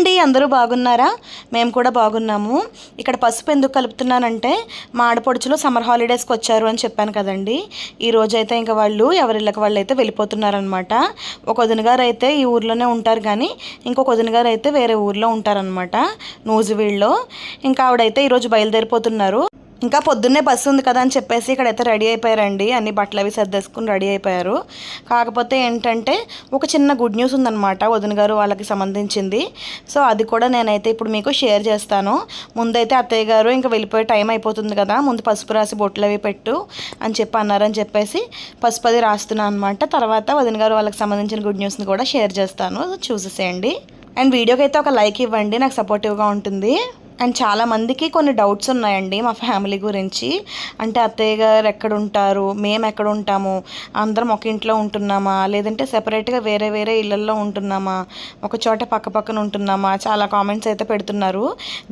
అండి అందరూ బాగున్నారా? మేము కూడా బాగున్నాము. ఇక్కడ పసుపు ఎందుకు కలుపుతున్నానంటే మా ఆడపడుచులో సమ్మర్ హాలిడేస్కి వచ్చారు అని చెప్పాను కదండి. ఈ రోజు అయితే ఇంకా వాళ్ళు ఎవరిళ్ళకి వాళ్ళు అయితే వెళ్ళిపోతున్నారనమాట. ఒక వదిన గారు అయితే ఈ ఊర్లోనే ఉంటారు కానీ ఇంకొక వదినగారు అయితే వేరే ఊర్లో ఉంటారనమాట నూజివీడులో. ఇంకా ఆవిడైతే ఈరోజు బయలుదేరిపోతున్నారు. ఇంకా పొద్దున్నే బస్సు ఉంది కదా అని చెప్పేసి ఇక్కడైతే రెడీ అయిపోయారండి. అన్ని బట్టలు అవి సర్దేసుకుని రెడీ అయిపోయారు. కాకపోతే ఏంటంటే ఒక చిన్న గుడ్ న్యూస్ ఉందన్నమాట వదిన గారు వాళ్ళకి సంబంధించింది. సో అది కూడా నేనైతే ఇప్పుడు మీకు షేర్ చేస్తాను. ముందైతే అత్తయ్య గారు ఇంకా వెళ్ళిపోయే టైం అయిపోతుంది కదా ముందు పసుపు రాసి బొట్లు అవి పెట్టు అని చెప్పి అన్నారని చెప్పేసి పసుపు అది రాస్తున్నాను అనమాట తర్వాత వదిన గారు వాళ్ళకి సంబంధించిన గుడ్ న్యూస్ని కూడా షేర్ చేస్తాను. చూసేసేయండి. అండ్ వీడియోకి అయితే ఒక లైక్ ఇవ్వండి నాకు సపోర్టివ్గా ఉంటుంది. అండ్ చాలా మందికి కొన్ని డౌట్స్ ఉన్నాయండి మా ఫ్యామిలీ గురించి. అంటే అత్తయ్య గారు ఎక్కడ ఉంటారు మేము ఎక్కడ ఉంటాము అందరం ఒక ఇంట్లో ఉంటున్నామా? లేదంటే సెపరేట్గా వేరే వేరే ఇళ్ళల్లో ఉంటున్నామా? ఒక చోట పక్క పక్కన ఉంటున్నామా? చాలా కామెంట్స్ అయితే పెడుతున్నారు.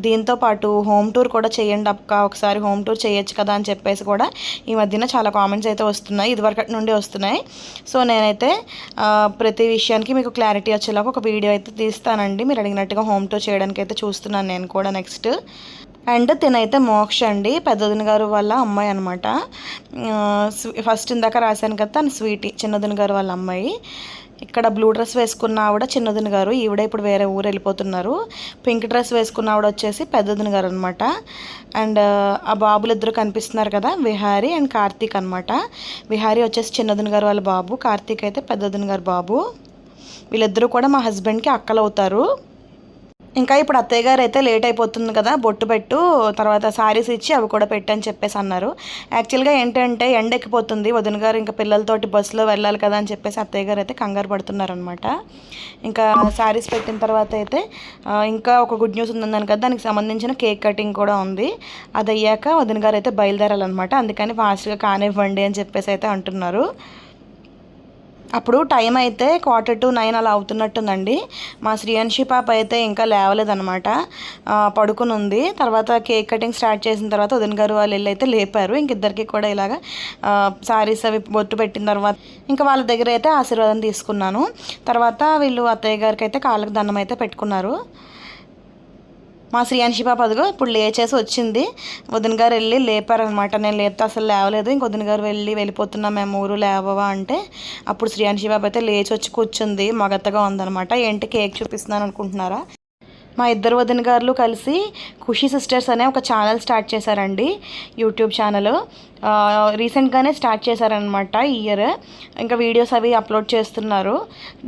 దీంతో పాటు హోమ్ టూర్ కూడా చేయండి అక్క ఒకసారి హోమ్ టూర్ చేయొచ్చు కదా అని చెప్పేసి కూడా ఈ మధ్యన చాలా కామెంట్స్ అయితే వస్తున్నాయి. ఇదివరకటి నుండి వస్తున్నాయి. సో నేనైతే ప్రతి విషయానికి మీకు క్లారిటీ వచ్చేలాగా ఒక వీడియో అయితే తీస్తానండి. మీరు అడిగినట్టుగా హోమ్ టూర్ చేయడానికి అయితే చూస్తున్నాను నేను కూడా నెక్స్ట్ అండ్ తినైతే మోక్ష అండి. పెద్దదిన గారు వాళ్ళ అమ్మాయి అనమాట ఫస్ట్ ఇందాక రాశాను కదా తను స్వీటీ చిన్నదిన గారు వాళ్ళ అమ్మాయి. ఇక్కడ బ్లూ డ్రెస్ వేసుకున్న ఆవిడ చిన్నదిన గారు. ఈవిడ ఇప్పుడు వేరే ఊరు వెళ్ళిపోతున్నారు. పింక్ డ్రెస్ వేసుకున్న ఆవిడ వచ్చేసి పెద్దదిన గారు అనమాట అండ్ ఆ బాబులు ఇద్దరు కనిపిస్తున్నారు కదా విహారీ అండ్ కార్తీక్ అనమాట విహారీ వచ్చేసి చిన్నదిన గారు వాళ్ళ బాబు కార్తీక్ అయితే పెద్దదిన గారు బాబు. వీళ్ళిద్దరూ కూడా మా హస్బెండ్కి అక్కలు అవుతారు ఇంకా ఇప్పుడు అత్తయ్య గారు అయితే లేట్ అయిపోతుంది కదా బొట్టు పెట్టు తర్వాత సారీస్ ఇచ్చి అవి కూడా పెట్టని చెప్పేసి అన్నారు. యాక్చువల్గా ఏంటంటే ఎండ ఎక్కిపోతుంది వదిన గారు ఇంకా పిల్లలతోటి బస్సులో వెళ్ళాలి కదా అని చెప్పేసి అత్తయ్య గారు అయితే కంగారు పడుతున్నారనమాట ఇంకా సారీస్ పెట్టిన తర్వాత అయితే ఇంకా ఒక గుడ్ న్యూస్ ఉందని కదా దానికి సంబంధించిన కేక్ కటింగ్ కూడా ఉంది. అది అయ్యాక వదిన గారు అయితే బయలుదేరాలన్నమాట అందుకని ఫాస్ట్గా కానివ్వండి అని చెప్పేసి అయితే అంటున్నారు. అప్పుడు టైం అయితే క్వార్టర్ టు నైన్ అలా అవుతున్నట్టుందండి. మా శ్రీయాన్షి పాప అయితే ఇంకా లేవలేదనమాట పడుకుని ఉంది తర్వాత కేక్ కటింగ్ స్టార్ట్ చేసిన తర్వాత ఉదయన్ గారు వాళ్ళు వెళ్ళి అయితే లేపారు. ఇంక ఇద్దరికి కూడా ఇలాగా సారీస్ అవి బొట్టు పెట్టిన తర్వాత ఇంకా వాళ్ళ దగ్గర అయితే ఆశీర్వాదం తీసుకున్నాను. తర్వాత వీళ్ళు అత్తయ్య గారికి అయితే కాళ్ళకి దండం అయితే పెట్టుకున్నారు. మా శ్రీయాన్షి పాప అదిగో ఇప్పుడు లేచేసి వచ్చింది. వదిన గారు వెళ్ళి లేపారనమాట నేను లేపితే అసలు లేవలేదు. ఇంక వదిన గారు వెళ్ళి వెళ్ళిపోతున్నాం మేము ఊరు లేవవా? అంటే అప్పుడు శ్రీయాన్షి పాప అయితే లేచి వచ్చి కూర్చుంది. మగతగా ఉందనమాట ఏంటి కేక్ చూపిస్తున్నాను అనుకుంటున్నారా? మా ఇద్దరు వదిన గారులు కలిసి ఖుషి సిస్టర్స్ అనే ఒక ఛానల్ స్టార్ట్ చేశారండి యూట్యూబ్ ఛానల్. రీసెంట్గానే స్టార్ట్ చేశారనమాట ఇయర్. ఇంకా వీడియోస్ అవి అప్లోడ్ చేస్తున్నారు.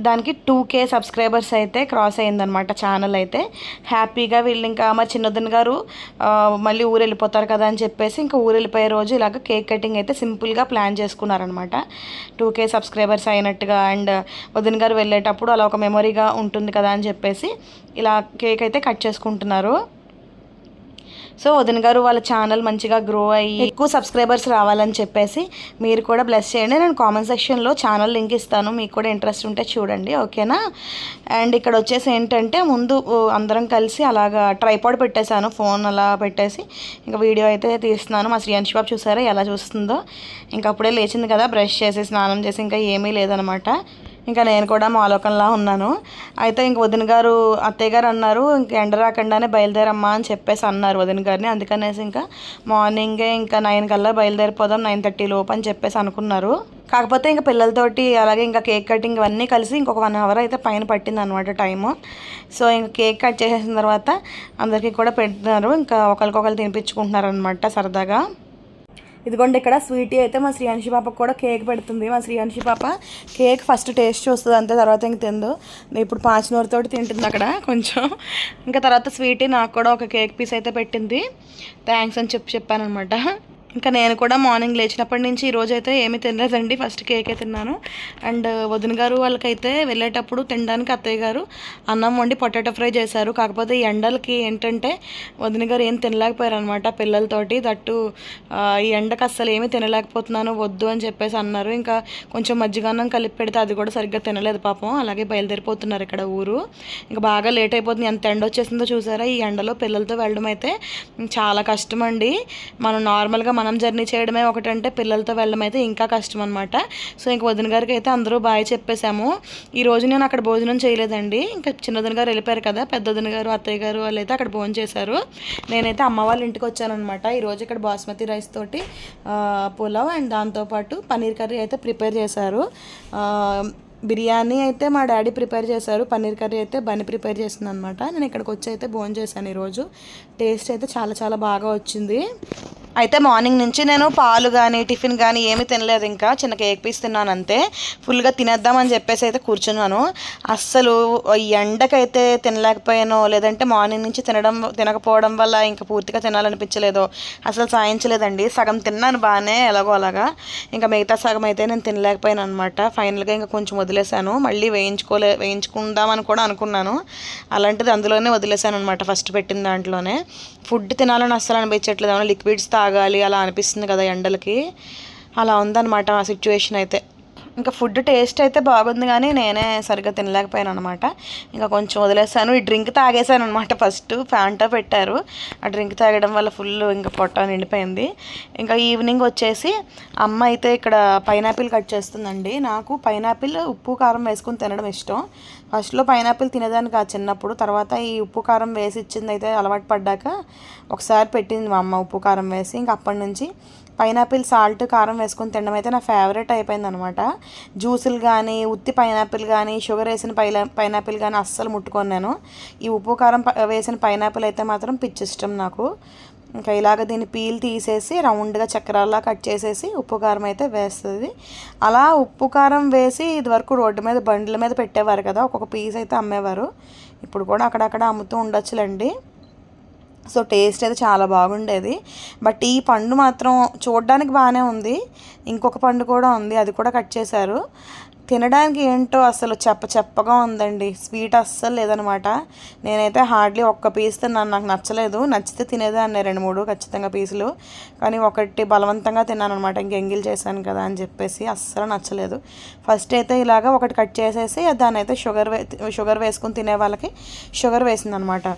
దానికి టూ కే సబ్స్క్రైబర్స్ అయితే క్రాస్ అయిందనమాట ఛానల్ అయితే. హ్యాపీగా వీళ్ళు ఇంకా మా చిన్నదన్ గారు మళ్ళీ ఊరు వెళ్ళిపోతారు కదా అని చెప్పేసి ఇంకా ఊరు వెళ్ళిపోయే రోజు ఇలాగ కేక్ కటింగ్ అయితే సింపుల్గా ప్లాన్ చేసుకున్నారనమాట టూ కే సబ్స్క్రైబర్స్ అయినట్టుగా అండ్ వదిన గారు వెళ్ళేటప్పుడు అలా ఒక మెమొరీగా ఉంటుంది కదా అని చెప్పేసి ఇలా కేక్ అయితే కట్ చేసుకుంటున్నారు. సో వదిన గారు వాళ్ళ ఛానల్ మంచిగా గ్రో అయ్యి ఎక్కువ సబ్స్క్రైబర్స్ రావాలని చెప్పేసి మీరు కూడా బ్లెస్ చేయండి. నేను కామెంట్ సెక్షన్లో ఛానల్ లింక్ ఇస్తాను. మీకు కూడా ఇంట్రెస్ట్ ఉంటే చూడండి. ఓకేనా అండ్ ఇక్కడ వచ్చేసి ఏంటంటే ముందు అందరం కలిసి అలాగా ట్రైపాడ్ పెట్టేశాను. ఫోన్ అలా పెట్టేసి ఇంకా వీడియో అయితే తీస్తున్నాను. మా శ్రీయాంశి బాబు చూసారా? ఎలా చూస్తుందో? ఇంకా అప్పుడే లేచింది కదా బ్రష్ చేసి స్నానం చేసి ఇంకా ఏమీ లేదనమాట. ఇంకా నేను కూడా మాలోకంలా ఉన్నాను. అయితే ఇంక వదిన గారు అత్తయ్య గారు అన్నారు ఇంక ఎండ రాకుండానే బయలుదేరమ్మా అని చెప్పేసి అన్నారు వదిన గారిని. అందుకనేసి ఇంకా మార్నింగే ఇంకా నైన్ కల్లా బయలుదేరిపోదాం నైన్ థర్టీ లోపు అని చెప్పేసి అనుకున్నారు. కాకపోతే ఇంకా పిల్లలతోటి అలాగే ఇంకా కేక్ కటింగ్ ఇవన్నీ కలిసి ఇంకొక వన్ అవర్ అయితే పైన పట్టింది అనమాట టైము. సో ఇంకా కేక్ కట్ చేసేసిన తర్వాత అందరికీ కూడా పెడుతున్నారు. ఇంకా ఒకరికొకరు తినిపించుకుంటున్నారు అనమాట సరదాగా. ఇదిగోండి ఇక్కడ స్వీటీ అయితే మా శ్రీయాన్షి పాపకు కూడా కేక్ పెడుతుంది. మా శ్రీయాన్షి పాప కేక్ ఫస్ట్ టేస్ట్ చూస్తుంది అంతే తర్వాత ఇంక తిందు. నేను ఇప్పుడు పాచినూరుతోటి తింటుంది అక్కడ కొంచెం. ఇంకా తర్వాత స్వీటీ నాకు కూడా ఒక కేక్ పీస్ అయితే పెట్టింది. థ్యాంక్స్ అని చెప్పి చెప్పాను అనమాట ఇంకా నేను కూడా మార్నింగ్ లేచినప్పటి నుంచి ఈ అయితే ఏమీ తినలేదండి. ఫస్ట్ కేకే తిన్నాను. అండ్ వదిన గారు వాళ్ళకైతే వెళ్ళేటప్పుడు తినడానికి అత్తయ్య గారు అన్నం వండి పొటాటో ఫ్రై చేశారు. కాకపోతే ఈ ఎండలకి ఏంటంటే వదిన గారు ఏం తినలేకపోయారు అనమాట పిల్లలతోటి. దట్టు ఈ ఎండకు అస్సలు ఏమీ తినలేకపోతున్నాను వద్దు అని చెప్పేసి అన్నారు. ఇంకా కొంచెం మజ్జిగాన్నం కలిపి పెడితే అది కూడా సరిగ్గా తినలేదు పాపం. అలాగే బయలుదేరిపోతున్నారు ఇక్కడ ఊరు. ఇంకా బాగా లేట్ అయిపోతుంది. ఎంత ఎండ వచ్చేసిందో చూసారా? ఈ ఎండలో పిల్లలతో వెళ్ళడం అయితే చాలా కష్టం అండి మనం నార్మల్గా మనం జర్నీ చేయడమే ఒకటంటే పిల్లలతో వెళ్ళడం అయితే ఇంకా కష్టం అనమాట సో ఇంక వదిన గారికి అయితే అందరూ బాయ్ చెప్పేశాము. ఈ రోజు నేను అక్కడ భోజనం చేయలేదండి. ఇంకా చిన్నదిన గారు వెళ్ళిపోయారు కదా పెద్దదిన గారు అత్తయ్య గారు వాళ్ళు అయితే అక్కడ భోజనం చేశారు. నేనైతే అమ్మ వాళ్ళ ఇంటికి వచ్చానమాట ఈరోజు ఇక్కడ బాస్మతి రైస్ తోటి పులావ్ అండ్ దాంతోపాటు పన్నీర్ కర్రీ అయితే ప్రిపేర్ చేశారు. బిర్యానీ అయితే మా డాడీ ప్రిపేర్ చేశారు. పన్నీర్ కర్రీ అయితే బని ప్రిపేర్ చేసింది అనమాట నేను ఇక్కడికి వచ్చి అయితే భోజనం చేశాను ఈరోజు టేస్ట్ అయితే చాలా చాలా బాగా వచ్చింది. అయితే మార్నింగ్ నుంచి నేను పాలు కానీ టిఫిన్ కానీ ఏమీ తినలేదు ఇంకా. చిన్న కేక్ పీస్ తిన్నాను అంతే. ఫుల్గా తినేద్దామని చెప్పేసి అయితే కూర్చున్నాను. అస్సలు ఈ ఎండకైతే తినలేకపోయానో లేదంటే మార్నింగ్ నుంచి తినడం తినకపోవడం వల్ల ఇంకా పూర్తిగా తినాలనిపించలేదో అసలు సాయించలేదండి సగం తిన్నాను బాగానే ఎలాగో అలాగా. ఇంకా మిగతా సగం అయితే నేను తినలేకపోయాను అనమాట ఫైనల్గా ఇంకా కొంచెం వదిలేశాను. మళ్ళీ వేయించుకోలే వేయించుకుందామని కూడా అనుకున్నాను. అలాంటిది అందులోనే వదిలేశాను అనమాట ఫస్ట్ పెట్టిన దాంట్లోనే. ఫుడ్ తినాలని అస్సలు అనిపించట్లేదు. ఏమైనా లిక్విడ్స్ తాగాలి అలా అనిపిస్తుంది కదా ఎండలకి. అలా ఉందన్నమాట ఆ సిచ్యువేషన్ అయితే. ఇంకా ఫుడ్ టేస్ట్ అయితే బాగుంది కానీ నేనే సరిగ్గా తినలేకపోయాను అనమాట ఇంకా కొంచెం వదిలేసాను. ఈ డ్రింక్ తాగేసాను అనమాట ఫస్ట్. ఫ్యాంటా పెట్టారు. ఆ డ్రింక్ తాగడం వల్ల ఫుల్ ఇంకా పొట్ట నిండిపోయింది. ఇంకా ఈవినింగ్ వచ్చేసి అమ్మ అయితే ఇక్కడ పైనాపిల్ కట్ చేస్తుందండి. నాకు పైనాపిల్ ఉప్పు కారం వేసుకుని తినడం ఇష్టం. ఫస్ట్లో పైనాపిల్ తినేదానికి ఆ చిన్నప్పుడు. తర్వాత ఈ ఉప్పు కారం వేసి ఇచ్చింది అయితే అలవాటు పడ్డాక ఒకసారి పెట్టింది మా అమ్మ ఉప్పు కారం వేసి. ఇంకా అప్పటి నుంచి పైనాపిల్ సాల్ట్ కారం వేసుకొని తినడం అయితే నా ఫేవరెట్ అయిపోయింది అనమాట జ్యూసులు కానీ ఉత్తి పైనాపిల్ కానీ షుగర్ వేసిన పై పైనాపిల్ కానీ అస్సలు ముట్టుకొని నేను. ఈ ఉప్పు కారం ప- వేసిన పైనాపిల్ అయితే మాత్రం పిచ్చి ఇష్టం నాకు. ఇంకా ఇలాగ దీన్ని పీల్ తీసేసి రౌండ్గా చక్రాల్లా కట్ చేసేసి ఉప్పు కారం అయితే వేస్తుంది. అలా ఉప్పు కారం వేసి ఇదివరకు రోడ్డు మీద బండ్ల మీద పెట్టేవారు కదా ఒక్కొక్క పీస్ అయితే అమ్మేవారు. ఇప్పుడు కూడా అక్కడక్కడ అమ్ముతూ ఉండొచ్చులండి. సో టేస్ట్ అయితే చాలా బాగుండేది. బట్ ఈ పండు మాత్రం చూడడానికి బాగానే ఉంది. ఇంకొక పండు కూడా ఉంది అది కూడా కట్ చేశారు. తినడానికి ఏంటో అసలు చెప్ప చెప్పగా ఉందండి. స్వీట్ అస్సలు లేదనమాట. నేనైతే హార్డ్లీ ఒక్క పీస్ తిన్నాను నాకు నచ్చలేదు. నచ్చితే తినేదాన్ని రెండు మూడు ఖచ్చితంగా పీసులు. కానీ ఒకటి బలవంతంగా తిన్నాను అనమాట ఇంక ఎంగిల్ చేశాను కదా అని చెప్పేసి అస్సలు నచ్చలేదు. ఫస్ట్ అయితే ఇలాగ ఒకటి కట్ చేసేసి దాన్ని అయితే షుగర్ వే షుగర్ వేసుకుని తినే వాళ్ళకి షుగర్ వేసిందనమాట.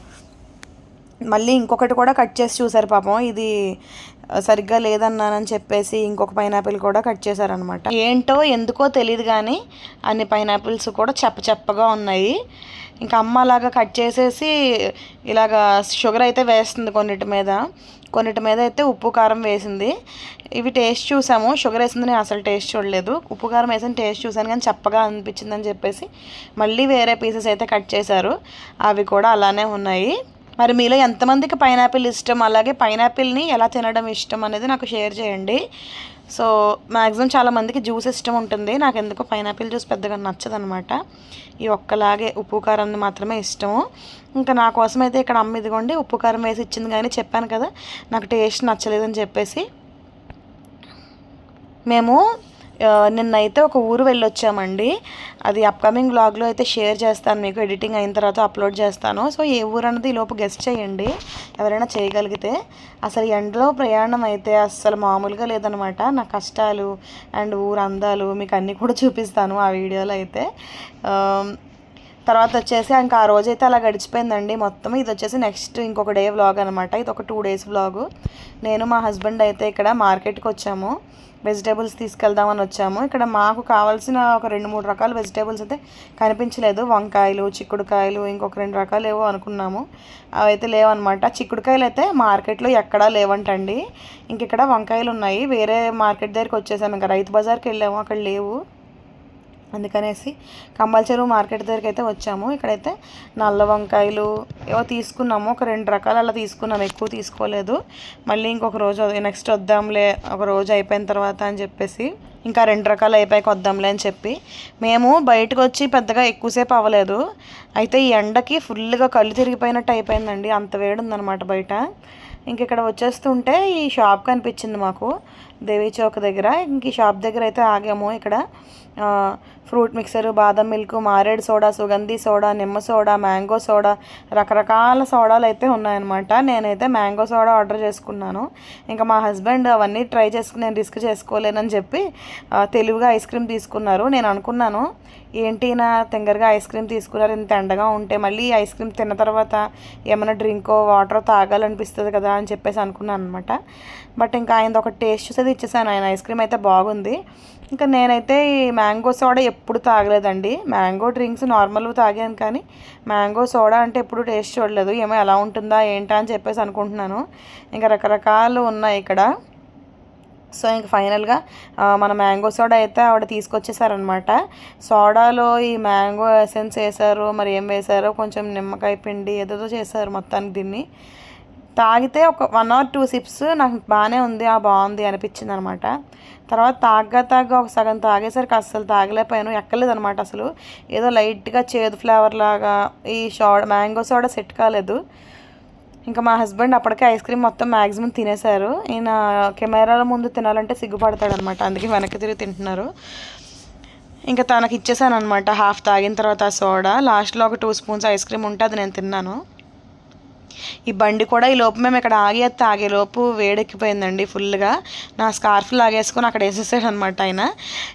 మళ్ళీ ఇంకొకటి కూడా కట్ చేసి చూసారు పాపం. ఇది సరిగ్గా లేదన్నానని చెప్పేసి ఇంకొక పైనాపిల్ కూడా కట్ చేశారనమాట ఏంటో ఎందుకో తెలియదు కానీ అన్ని పైనాపిల్స్ కూడా చెప్ప చెప్పగా ఉన్నాయి. ఇంకా అమ్మ అలాగా కట్ చేసేసి ఇలాగా షుగర్ అయితే వేస్తుంది కొన్నిటి మీద. కొన్నిటి మీద అయితే ఉప్పు కారం వేసింది. ఇవి టేస్ట్ చూసాము. షుగర్ వేసింది నేను అసలు టేస్ట్ చూడలేదు. ఉప్పు కారం వేసిన టేస్ట్ చూసాను కానీ చప్పగా అనిపించిందని చెప్పేసి మళ్ళీ వేరే పీసెస్ అయితే కట్ చేశారు. అవి కూడా అలానే ఉన్నాయి. మరి మీలో ఎంతమందికి పైనాపిల్ ఇష్టం? అలాగే పైనాపిల్ని ఎలా తినడం ఇష్టం అనేది నాకు షేర్ చేయండి. సో మ్యాక్సిమం చాలామందికి జ్యూస్ ఇష్టం ఉంటుంది. నాకు ఎందుకో పైనాపిల్ జ్యూస్ పెద్దగా నచ్చదనమాట. ఈ ఒక్కలాగే ఉప్పు కారం మాత్రమే ఇష్టము. ఇంకా నా కోసం అయితే ఇక్కడ అమ్మ ఇదిగోండి ఉప్పు కారం వేసి ఇచ్చింది కానీ చెప్పాను కదా నాకు టేస్ట్ నచ్చలేదని చెప్పేసి మేము నిన్నైతే ఒక ఊరు వెళ్ళొచ్చామండి. అది అప్కమింగ్ బ్లాగ్లో అయితే షేర్ చేస్తాను మీకు ఎడిటింగ్ అయిన తర్వాత అప్లోడ్ చేస్తాను. సో ఏ ఊరు అన్నది ఈ లోపు గెస్ట్ చేయండి. ఎవరైనా చేయగలిగితే. అసలు ఎండలో ప్రయాణం అయితే అస్సలు మామూలుగా లేదనమాట. నా కష్టాలు అండ్ ఊరు అందాలు మీకు అన్నీ కూడా చూపిస్తాను ఆ వీడియోలో అయితే. తర్వాత వచ్చేసి ఇంకా ఆ రోజైతే అలా గడిచిపోయిందండి మొత్తం. ఇది వచ్చేసి నెక్స్ట్ ఇంకొక డే వ్లాగ్ అనమాట ఇది ఒక టూ డేస్ వ్లాగ్ నేను మా హస్బెండ్ అయితే ఇక్కడ మార్కెట్కి వచ్చాము. వెజిటేబుల్స్ తీసుకెళ్దామని వచ్చాము. ఇక్కడ మాకు కావాల్సిన ఒక రెండు మూడు రకాల వెజిటేబుల్స్ అయితే కనిపించలేదు. వంకాయలు చిక్కుడుకాయలు ఇంకొక రెండు రకాలు ఏవో అనుకున్నాము. అవి అయితే లేవన్నమాట. చిక్కుడుకాయలు అయితే మార్కెట్లో ఎక్కడా లేవంటండి. ఇంక ఇక్కడ వంకాయలు ఉన్నాయి. వేరే మార్కెట్ దగ్గరికి వచ్చేసాము ఇంకా రైతు బజార్కి వెళ్ళాము. అక్కడ లేవు. అందుకనేసి కంబల్ చెరువు మార్కెట్ దగ్గరికి అయితే వచ్చాము. ఇక్కడైతే నల్ల వంకాయలు ఏవో తీసుకున్నాము. ఒక రెండు రకాలు అలా తీసుకున్నాము ఎక్కువ తీసుకోలేదు. మళ్ళీ ఇంకొక రోజు నెక్స్ట్ వద్దాంలే ఒక రోజు అయిపోయిన తర్వాత అని చెప్పేసి ఇంకా రెండు రకాలు అయిపోయాక వద్దాంలే అని చెప్పి మేము బయటకు వచ్చి పెద్దగా ఎక్కువసేపు అవ్వలేదు. అయితే ఈ ఎండకి ఫుల్గా కళ్ళు తిరిగిపోయినట్టు అయిపోయిందండి. అంత వేడి ఉందన్నమాట బయట. ఇంక ఇక్కడ వచ్చేస్తుంటే ఈ షాప్ కనిపించింది మాకు. దేవీ చౌక్ దగ్గర. ఇంక ఈ షాప్ దగ్గర అయితే ఆగాము. ఇక్కడ ఫ్రూట్ మిక్సర్ బాదం మిల్క్ మారేడు సోడా సుగంధి సోడా నిమ్మ సోడా మ్యాంగో సోడా రకరకాల సోడాలు అయితే ఉన్నాయన్నమాట. నేనైతే మ్యాంగో సోడా ఆర్డర్ చేసుకున్నాను. ఇంకా మా హస్బెండ్ అవన్నీ ట్రై చేసుకుని నేను రిస్క్ చేసుకోలేనని చెప్పి తెలివిగా ఐస్ క్రీమ్ తీసుకున్నారు. నేను అనుకున్నాను ఏంటి నా తింగరగా ఐస్ క్రీమ్ తీసుకున్నారు? ఇంత ఎండగా ఉంటే మళ్ళీ ఐస్ క్రీమ్ తిన్న తర్వాత ఏమైనా డ్రింకో వాటర్ తాగాలనిపిస్తుంది కదా? అని చెప్పేసి అనుకున్నాను అనమాట బట్ ఇంకా ఆయన ఒక టేస్ట్ చూసేది ఇచ్చేసాను. ఆయన ఐస్ క్రీమ్ అయితే బాగుంది. ఇంకా నేనైతే ఈ మ్యాంగో సోడా ఎప్పుడు తాగలేదండి. మ్యాంగో డ్రింక్స్ నార్మల్గా తాగాను కానీ మ్యాంగో సోడా అంటే ఎప్పుడు టేస్ట్ చూడలేదు. ఏమో ఎలా ఉంటుందా ఏంటా అని చెప్పేసి అనుకుంటున్నాను. ఇంకా రకరకాలు ఉన్నాయి ఇక్కడ. సో ఇంక ఫైనల్గా మన మ్యాంగో సోడా అయితే ఆవిడ తీసుకొచ్చేసారనమాట సోడాలో ఈ మ్యాంగో ఎసెన్స్ వేసారు మరి ఏం వేసారో కొంచెం నిమ్మకాయ పిండి ఏదేదో చేశారు మొత్తానికి దీన్ని. తాగితే ఒక వన్ ఆర్ టూ సిప్స్ నాకు బాగానే ఉంది ఆ బాగుంది అనిపించింది అనమాట తర్వాత తాగ్గా తాగ్గా ఒక సగం తాగేసరికి అస్సలు తాగలేకపోయాను ఎక్కలేదు అనమాట అసలు. ఏదో లైట్గా చేదు ఫ్లేవర్ లాగా ఈ సోడా మ్యాంగో సోడా సెట్ కాలేదు. ఇంకా మా హస్బెండ్ అప్పటికే ఐస్ క్రీమ్ మొత్తం మ్యాక్సిమం తినేశారు. ఈయన కెమెరాల ముందు తినాలంటే సిగ్గుపడతాడు అనమాట అందుకే వెనక్కి తిరిగి తింటున్నారు. ఇంకా తనకి ఇచ్చేసాను అనమాట హాఫ్ తాగిన తర్వాత సోడా. లాస్ట్లో ఒక టూ స్పూన్స్ ఐస్ క్రీమ్ ఉంటే అది నేను తిన్నాను. ఈ బండి కూడా ఈ లోపు మేము ఇక్కడ ఆగి తాగే లోపు వేడెక్కిపోయిందండి ఫుల్గా. నా స్కార్ఫ్ లాగేసుకొని అక్కడ వేసేసాడు అనమాట ఆయన.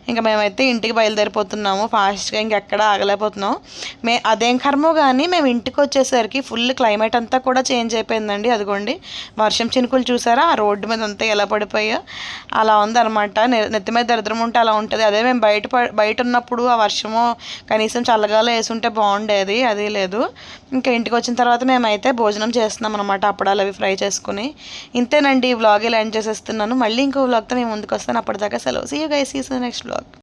ఇంకా మేమైతే ఇంటికి బయలుదేరిపోతున్నాము. ఫాస్ట్గా ఇంకెక్కడ ఆగలేకపోతున్నాం. మే అదేం కర్మో కానీ మేము ఇంటికి వచ్చేసరికి ఫుల్ క్లైమేట్ అంతా కూడా చేంజ్ అయిపోయిందండి. అదిగోండి వర్షం చినుకులు చూసారా? ఆ రోడ్డు మీద అంతా ఎలా పడిపోయా. అలా ఉందన్నమాట. నెత్తి మీద దరిద్రం ఉంటే అలా ఉంటుంది. అదే మేము బయట బయట ఉన్నప్పుడు ఆ వర్షము కనీసం చల్లగాలో వేసుంటే బాగుండేది. అది లేదు. ఇంకా ఇంటికి వచ్చిన తర్వాత మేమైతే భోజనం భోజనం చేస్తున్నాం అనమాట అప్పడాలు అవి ఫ్రై చేసుకుని. ఇంతేనండి ఈ వ్లాగ్ ఇలా ఎండ్ చేసేస్తున్నాను. మళ్ళీ ఇంకో వ్లాగ్తో మేము ముందుకు వస్తాను. అప్పటిదాకా సెలవు. See you guys see next vlog